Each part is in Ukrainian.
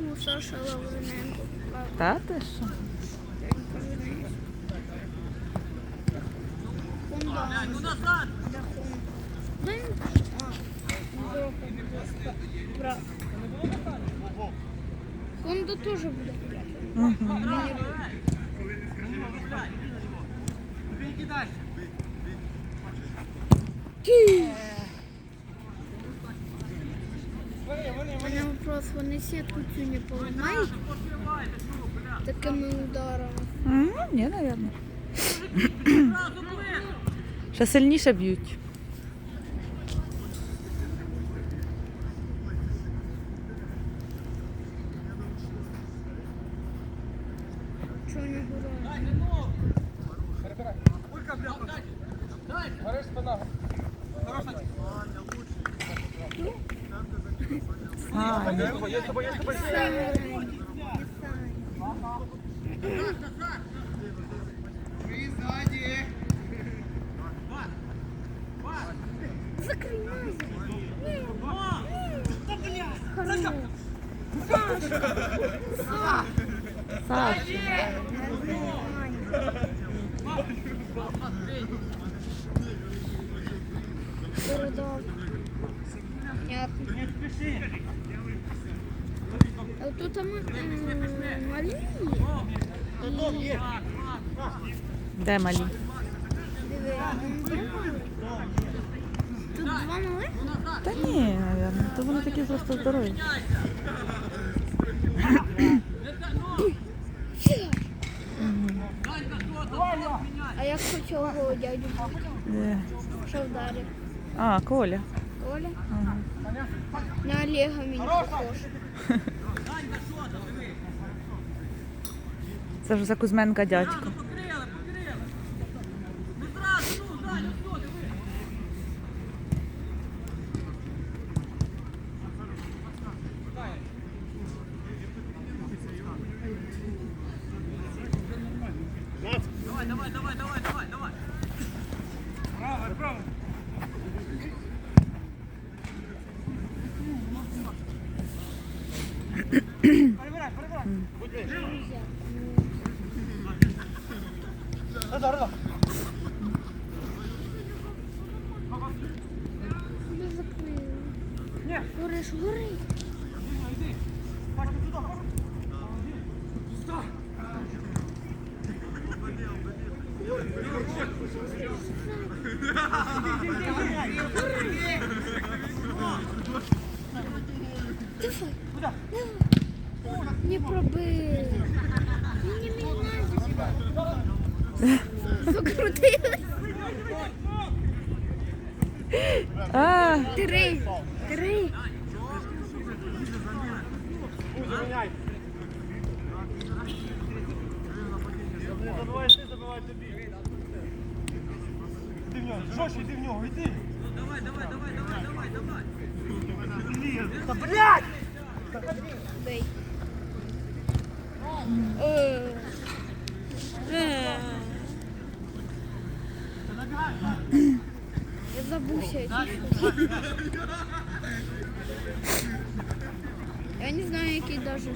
у Саша Лавриненко. Та ти що? Хонда. Де Хонда? Дай мені. А, Європа. Бра. Хонда теж буде гуляти. Угу. У мене вопрос, вони сітку цю не поламають такими ударами. М, Ні, напевно. Ще сильніше б'ють. Чого не гуляють? А, Закрий Саша. Понятно. А тут там малі. Де малі? Тут два малих? Та ні, напевно. То вони такі просто здорові. А цього дядю? Де? Що вдарив? А, Коля. Коля? Ага. На Олега мені похож. Це ж за Кузьменка дядько. Не закрили. Гориш, горить. Давай. Давай. Не пробив. Мені не. А, Три. Три. Забивай ти, забивай тобі. Іди в нього, жорстче йди в нього, йди. Давай, давай, давай, давай, давай, давай. Та блядь! Я шут. Я не знаю, який даже.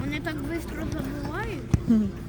Вони так швидко забувають.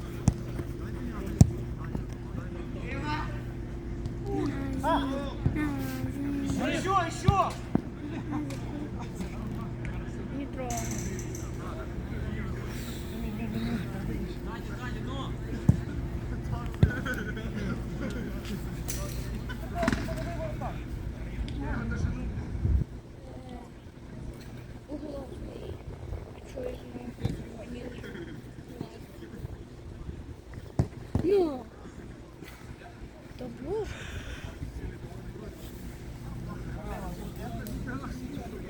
Ну. Та боже.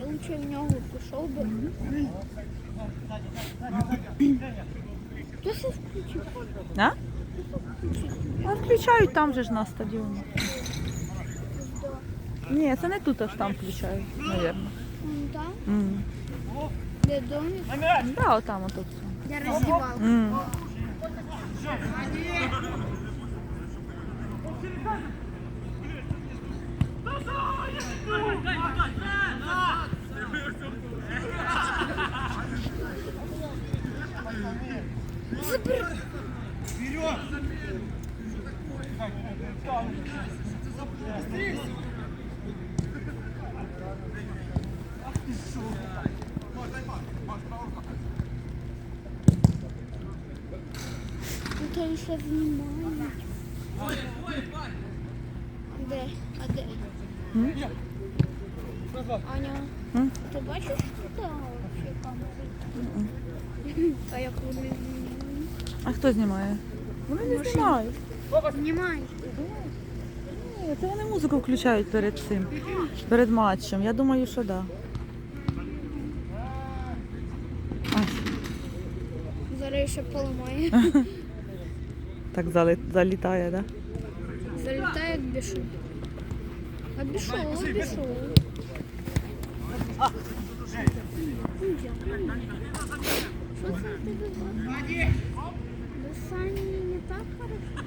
Я лучше в нього пішов би. Хто це включив? а? А включають там же ж на стадіоні. Ні, це не тут аж там включають, мабуть. Там, М. де домик, Да, отам отут. Я роздівалка. М. Тут я ще знімаю. Де? А де? Аня, М? ти бачиш, що там вообще камери? А як вони знімають? А хто знімає? Вони не знімають. Знімають. Ні, Це вони музику включають перед цим, перед матчем. Я думаю, що так. Да. Зараз ще поламає. Так зали- залітає, так? Да? Залітає бішов. А бішов, а бішов. Що це в тебе? До Сані не так хорошо?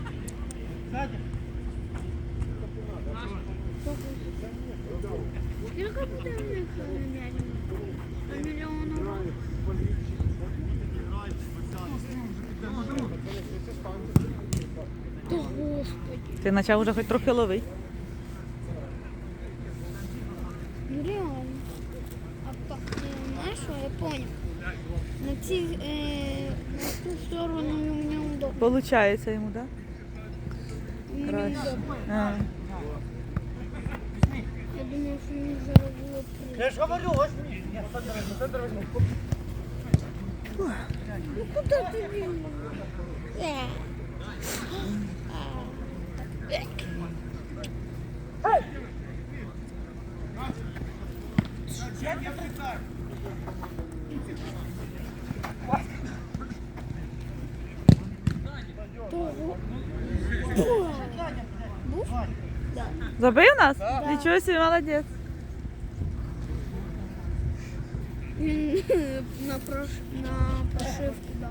Та господи. Ти почав вже хоч трохи ловити. Реально. А по- е, знаєш що, я понял. На ці, е, на ту сторону мені удобно. Получається йому, так? Мені Краще. А. Я думаю, що мені зараз було. Я же говорю, возьми. Сандра, возьми, Сандра, возьми. Ну куди ти він? Я отрицаю. Забив нас? Нічого собі, молодець. Він на, прош... на прошивку дав.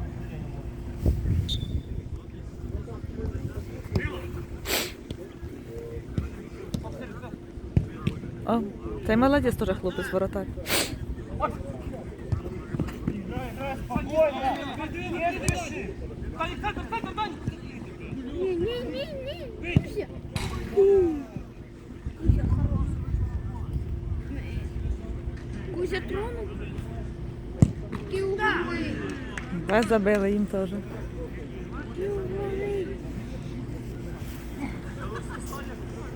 О, цей молодець теж хлопець воротар. Играй, играй, спокойно. Не Вас забили їм теж.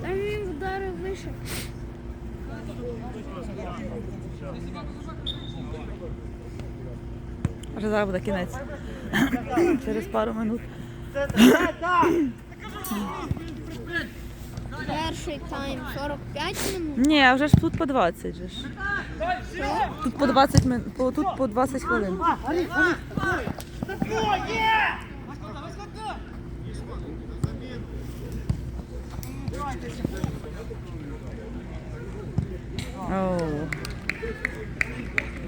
Там він вдарив вище. Вже зараз буде кінець. Через пару минут. Перший тайм 45 минут. Ні, вже ж тут по 20 же ж. Тут по 20 мин... по, тут по 20 хвилин. О,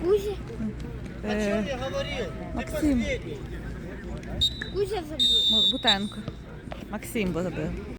Кузя. е, Я говорил. Максим Кузя забив. Бутенко. Максим бо забив.